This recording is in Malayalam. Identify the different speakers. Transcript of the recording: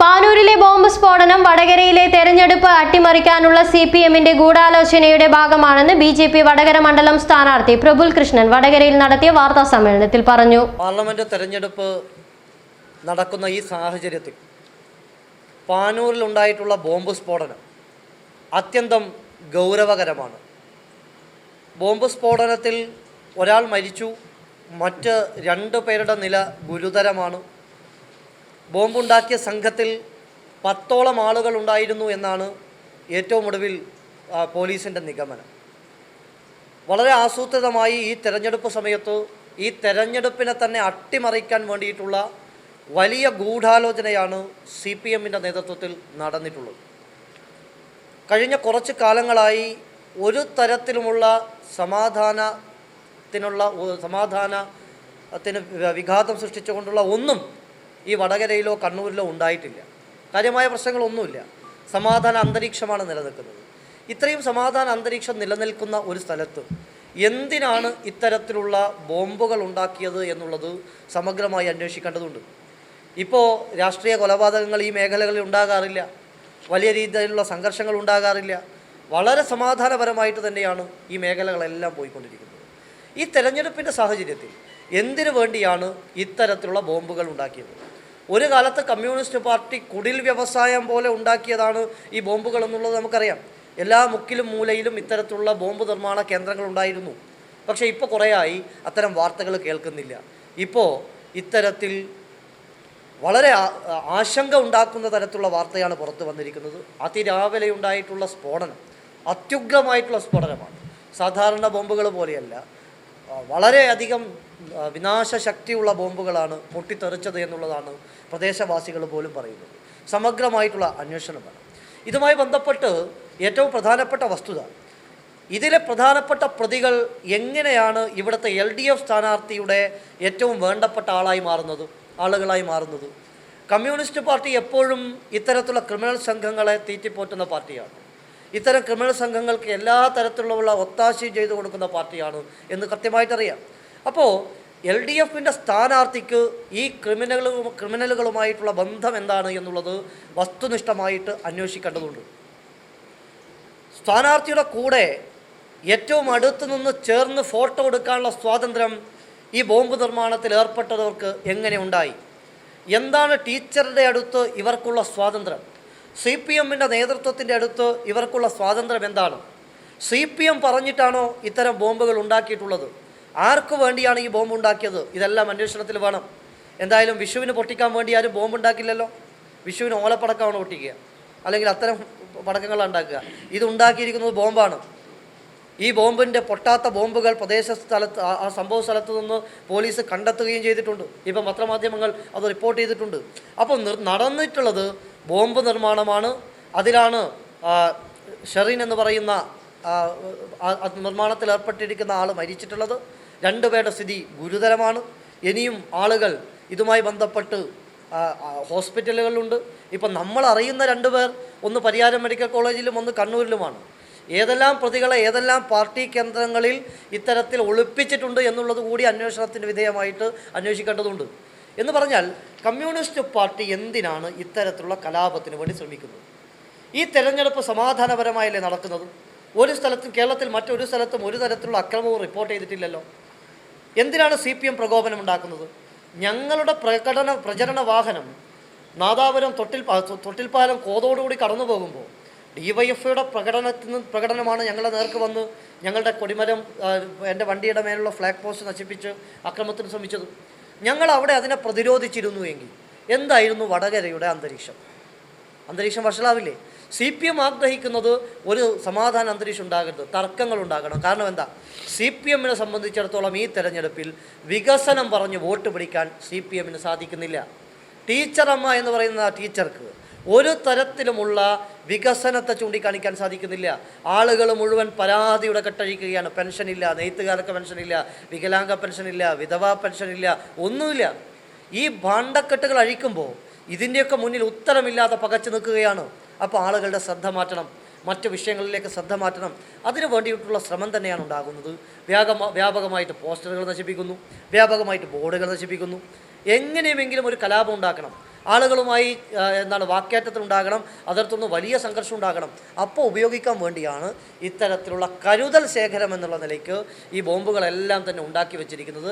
Speaker 1: പാനൂരിലെ ബോംബ് സ്ഫോടനം വടകരയിലെ തെരഞ്ഞെടുപ്പ് അട്ടിമറിക്കാനുള്ള സി പി എമ്മിന്റെ ഗൂഢാലോചനയുടെ ഭാഗമാണെന്ന് ബി ജെ പി വടകര മണ്ഡലം സ്ഥാനാർത്ഥി പ്രഫുൽ കൃഷ്ണൻ വടകരയിൽ നടത്തിയ വാർത്താ സമ്മേളനത്തിൽ പറഞ്ഞു.
Speaker 2: പാർലമെന്റ് തെരഞ്ഞെടുപ്പ് നടക്കുന്ന ഈ സാഹചര്യത്തിൽ പാനൂരിൽ ഉണ്ടായിട്ടുള്ള ബോംബ് സ്ഫോടനം അത്യന്തം ഗൗരവകരമാണ്. ബോംബ് സ്ഫോടനത്തിൽ ഒരാൾ മരിച്ചു മറ്റ് രണ്ട് പേരുടെ നില ഗുരുതരമാണ്. ബോംബുണ്ടാക്കിയ സംഘത്തിൽ പത്തോളം ആളുകൾ ഉണ്ടായിരുന്നു എന്നാണ് ഏറ്റവും ഒടുവിൽ പോലീസിന്റെ നിഗമനം. വളരെ ആസൂത്രിതമായി ഈ തെരഞ്ഞെടുപ്പ് സമയത്ത് ഈ തെരഞ്ഞെടുപ്പിനെ തന്നെ അട്ടിമറിക്കാൻ വേണ്ടിയിട്ടുള്ള വലിയ ഗൂഢാലോചനയാണ് സി പി എമ്മിന്റെ നേതൃത്വത്തിൽ നടന്നിട്ടുള്ളത്. കഴിഞ്ഞ കുറച്ച് കാലങ്ങളായി ഒരു തരത്തിലുമുള്ള സമാധാനത്തിനുള്ള സമാധാനത്തിന് വിഘാതം സൃഷ്ടിച്ചുകൊണ്ടുള്ള ഒന്നും ഈ വടകരയിലോ കണ്ണൂരിലോ ഉണ്ടായിട്ടില്ല. കാര്യമായ പ്രശ്നങ്ങളൊന്നുമില്ല. സമാധാന അന്തരീക്ഷമാണ് നിലനിൽക്കുന്നത്. ഇത്രയും സമാധാന അന്തരീക്ഷം നിലനിൽക്കുന്ന ഒരു സ്ഥലത്ത് എന്തിനാണ് ഇത്തരത്തിലുള്ള ബോംബുകൾ ഉണ്ടാക്കിയത് എന്നുള്ളത് സമഗ്രമായി അന്വേഷിക്കേണ്ടതുണ്ട്. ഇപ്പോൾ രാഷ്ട്രീയ കൊലപാതകങ്ങൾ ഈ മേഖലകളിൽ ഉണ്ടാകാറില്ല. വലിയ രീതിയിലുള്ള സംഘർഷങ്ങൾ ഉണ്ടാകാറില്ല. വളരെ സമാധാനപരമായിട്ട് തന്നെയാണ് ഈ മേഖലകളെല്ലാം പോയിക്കൊണ്ടിരിക്കുന്നത്. ഈ തെരഞ്ഞെടുപ്പിന്റെ സാഹചര്യത്തിൽ എന്തിനു വേണ്ടിയാണ് ഇത്തരത്തിലുള്ള ബോംബുകൾ ഉണ്ടാക്കിയത്? ഒരു കാലത്ത് കമ്മ്യൂണിസ്റ്റ് പാർട്ടി കുടിൽ വ്യവസായം പോലെ ഉണ്ടാക്കിയതാണ് ഈ ബോംബുകൾ എന്നുള്ളത് നമുക്കറിയാം. എല്ലാ മുക്കിലും മൂലയിലും ഇത്തരത്തിലുള്ള ബോംബ് നിർമ്മാണ കേന്ദ്രങ്ങൾ ഉണ്ടായിരുന്നു. പക്ഷേ ഇപ്പോൾ കുറേയായി അത്തരം വാർത്തകൾ കേൾക്കുന്നില്ല. ഇപ്പോൾ ഇത്തരത്തിൽ വളരെ ആശങ്ക ഉണ്ടാക്കുന്ന തരത്തിലുള്ള വാർത്തയാണ് പുറത്തു വന്നിരിക്കുന്നത്. അതിരാവിലെ ഉണ്ടായിട്ടുള്ള സ്ഫോടനം അത്യുഗ്രമായിട്ടുള്ള സ്ഫോടനമാണ്. സാധാരണ ബോംബുകൾ പോലെയല്ല. വളരെയധികം വിനാശശക്തിയുള്ള ബോംബുകളാണ് പൊട്ടിത്തെറിച്ചത് എന്നുള്ളതാണ് പ്രദേശവാസികൾ പോലും പറയുന്നത്. സമഗ്രമായിട്ടുള്ള അന്വേഷണം വേണം ഇതുമായി ബന്ധപ്പെട്ട് ഏറ്റവും പ്രധാനപ്പെട്ട വസ്തുത ഇതിലെ പ്രധാനപ്പെട്ട പ്രതികൾ എങ്ങനെയാണ് ഇവിടുത്തെ എൽ ഡി എഫ് സ്ഥാനാർത്ഥിയുടെ ഏറ്റവും വേണ്ടപ്പെട്ട ആളായി മാറുന്നത് ആളുകളായി മാറുന്നത്? കമ്മ്യൂണിസ്റ്റ് പാർട്ടി എപ്പോഴും ഇത്തരത്തിലുള്ള ക്രിമിനൽ സംഘങ്ങളെ തീറ്റിപ്പോറ്റുന്ന പാർട്ടിയാണ്. ഇത്തരം ക്രിമിനൽ സംഘങ്ങൾക്ക് എല്ലാ തരത്തിലുള്ള ഒത്താശയും ചെയ്തു കൊടുക്കുന്ന പാർട്ടിയാണ് എന്ന് കൃത്യമായിട്ടറിയാം. അപ്പോൾ എൽ ഡി എഫിന്റെ സ്ഥാനാർത്ഥിക്ക് ഈ ക്രിമിനലുകളും ക്രിമിനലുകളുമായിട്ടുള്ള ബന്ധം എന്താണ് എന്നുള്ളത് വസ്തുനിഷ്ഠമായിട്ട് അന്വേഷിക്കേണ്ടതുണ്ട്. സ്ഥാനാർത്ഥിയുടെ കൂടെ ഏറ്റവും അടുത്ത് നിന്ന് ചേർന്ന് ഫോട്ടോ എടുക്കാനുള്ള സ്വാതന്ത്ര്യം ഈ ബോംബ് നിർമ്മാണത്തിൽ ഏർപ്പെട്ടവർക്ക് എങ്ങനെ ഉണ്ടായി? എന്താണ് ടീച്ചറുടെ അടുത്ത് ഇവർക്കുള്ള സ്വാതന്ത്ര്യം? സി പി എമ്മിന്റെ നേതൃത്വത്തിന്റെ അടുത്ത് ഇവർക്കുള്ള സ്വാതന്ത്ര്യം എന്താണ്? സി പി എം പറഞ്ഞിട്ടാണോ ഇത്തരം ബോംബുകൾ ഉണ്ടാക്കിയിട്ടുള്ളത്? ആർക്കു വേണ്ടിയാണ് ഈ ബോംബ് ഉണ്ടാക്കിയത് ഇതെല്ലാം അന്വേഷണത്തിൽ വേണം. എന്തായാലും വിഷുവിന് പൊട്ടിക്കാൻ വേണ്ടി ആരും ബോംബ് ഉണ്ടാക്കില്ലല്ലോ വിഷുവിന് ഓലപ്പടക്കമാണ് പൊട്ടിക്കുക. അല്ലെങ്കിൽ അത്തരം പടക്കങ്ങളാണ് ഉണ്ടാക്കുക. ഇത് ഉണ്ടാക്കിയിരിക്കുന്നത് ബോംബാണ്. ഈ ബോംബിന്റെ പൊട്ടാത്ത ബോംബുകൾ പ്രദേശ സ്ഥലത്ത് ആ- സംഭവ സ്ഥലത്ത് നിന്ന് പോലീസ് കണ്ടെത്തുകയും ചെയ്തിട്ടുണ്ട്. ഇപ്പം പത്രമാധ്യമങ്ങൾ അത് റിപ്പോർട്ട് ചെയ്തിട്ടുണ്ട്. അപ്പോൾ നടന്നിട്ടുള്ളത് ബോംബ് നിർമ്മാണമാണ്. അതിലാണ് ഷെറിൻ എന്ന് പറയുന്ന നിർമ്മാണത്തിൽ ഏർപ്പെട്ടിരിക്കുന്ന ആൾ മരിച്ചിട്ടുള്ളത്. രണ്ടുപേരുടെ സ്ഥിതി ഗുരുതരമാണ്. ഇനിയും ആളുകൾ ഇതുമായി ബന്ധപ്പെട്ട് ഹോസ്പിറ്റലുകളിലുണ്ട്. ഇപ്പം നമ്മൾ അറിയുന്ന രണ്ടുപേർ ഒന്ന് പരിയാരം മെഡിക്കൽ കോളേജിലും ഒന്ന് കണ്ണൂരിലുമാണ്. ഏതെല്ലാം പ്രതികളെ ഏതെല്ലാം പാർട്ടി കേന്ദ്രങ്ങളിൽ ഇത്തരത്തിൽ ഒളിപ്പിച്ചിട്ടുണ്ട് എന്നുള്ളത് കൂടി അന്വേഷണത്തിന് വിധേയമായിട്ട് അന്വേഷിക്കേണ്ടതുണ്ട്. എന്ന് പറഞ്ഞാൽ കമ്മ്യൂണിസ്റ്റ് പാർട്ടി എന്തിനാണ് ഇത്തരത്തിലുള്ള കലാപത്തിന് വേണ്ടി ശ്രമിക്കുന്നത്? ഈ തെരഞ്ഞെടുപ്പ് സമാധാനപരമായല്ലേ നടക്കുന്നത്? ഒരു സ്ഥലത്തും കേരളത്തിൽ മറ്റൊരു സ്ഥലത്തും ഒരു തരത്തിലുള്ള അക്രമവും റിപ്പോർട്ട് ചെയ്തിട്ടില്ലല്ലോ. എന്തിനാണ് സി പി എം പ്രകോപനം ഉണ്ടാക്കുന്നത്? ഞങ്ങളുടെ പ്രകടന പ്രചരണ വാഹനം നാദാപുരം തൊട്ടിൽ തൊട്ടിൽപ്പാലം കോതോടുകൂടി കടന്നു പോകുമ്പോൾ ഡിവൈഎഫ്ഐയുടെ പ്രകടനത്തിന് പ്രകടനമാണ് ഞങ്ങളുടെ നേർക്ക് വന്ന് ഞങ്ങളുടെ കൊടിമരം എന്റെ വണ്ടിയുടെ മേലുള്ള ഫ്ലാഗ് പോസ്റ്റ് നശിപ്പിച്ച് അക്രമത്തിന് ശ്രമിച്ചത്. ഞങ്ങൾ അവിടെ അതിനെ പ്രതിരോധിച്ചിരുന്നു എങ്കിൽ എന്തായിരുന്നു വടകരയുടെ അന്തരീക്ഷം? അന്തരീക്ഷം വഷളാവില്ലേ? സി പി എം ആഗ്രഹിക്കുന്നത് ഒരു സമാധാന അന്തരീക്ഷം ഉണ്ടാകരുത് തർക്കങ്ങൾ ഉണ്ടാകണം. കാരണം എന്താ? സി പി എമ്മിനെ സംബന്ധിച്ചിടത്തോളം ഈ തെരഞ്ഞെടുപ്പിൽ വികസനം പറഞ്ഞ് വോട്ട് പിടിക്കാൻ സി പി എമ്മിന് സാധിക്കുന്നില്ല. ടീച്ചറമ്മ എന്ന് പറയുന്ന ടീച്ചർക്ക് ഒരു തരത്തിലുമുള്ള വികസനത്തെ ചൂണ്ടിക്കാണിക്കാൻ സാധിക്കുന്നില്ല. ആളുകൾ മുഴുവൻ പരാതിയുടെ കെട്ടഴിക്കുകയാണ്. പെൻഷനില്ല നെയ്ത്തുകാർക്ക് പെൻഷനില്ല വികലാംഗ പെൻഷനില്ല വിധവാ പെൻഷനില്ല ഒന്നുമില്ല. ഈ ഭാണ്ഡക്കെട്ടുകൾ അഴിക്കുമ്പോൾ ഇതിന്റെയൊക്കെ മുന്നിൽ ഉത്തരമില്ലാതെ പകച്ചു നിൽക്കുകയാണ്. അപ്പോൾ ആളുകളുടെ ശ്രദ്ധ മാറ്റണം മറ്റ് വിഷയങ്ങളിലേക്ക് ശ്രദ്ധ മാറ്റണം. അതിനു വേണ്ടിയിട്ടുള്ള ശ്രമം തന്നെയാണ് ഉണ്ടാകുന്നത്. വ്യാപക വ്യാപകമായിട്ട് പോസ്റ്ററുകൾ നശിപ്പിക്കുന്നു വ്യാപകമായിട്ട് ബോർഡുകൾ നശിപ്പിക്കുന്നു. എങ്ങനെയുമെങ്കിലും ഒരു കലാപം ഉണ്ടാക്കണം. ആളുകളുമായി എന്താണ് എന്താണ് വാക്കേറ്റത്തിലുണ്ടാകണം അതിർത്തുനിന്ന് വലിയ സംഘർഷം ഉണ്ടാകണം. അപ്പോൾ ഉപയോഗിക്കാൻ വേണ്ടിയാണ് ഇത്തരത്തിലുള്ള കരുതൽ ശേഖരം എന്നുള്ള നിലയ്ക്ക് ഈ ബോംബുകളെല്ലാം തന്നെ ഉണ്ടാക്കി വെച്ചിരിക്കുന്നത്.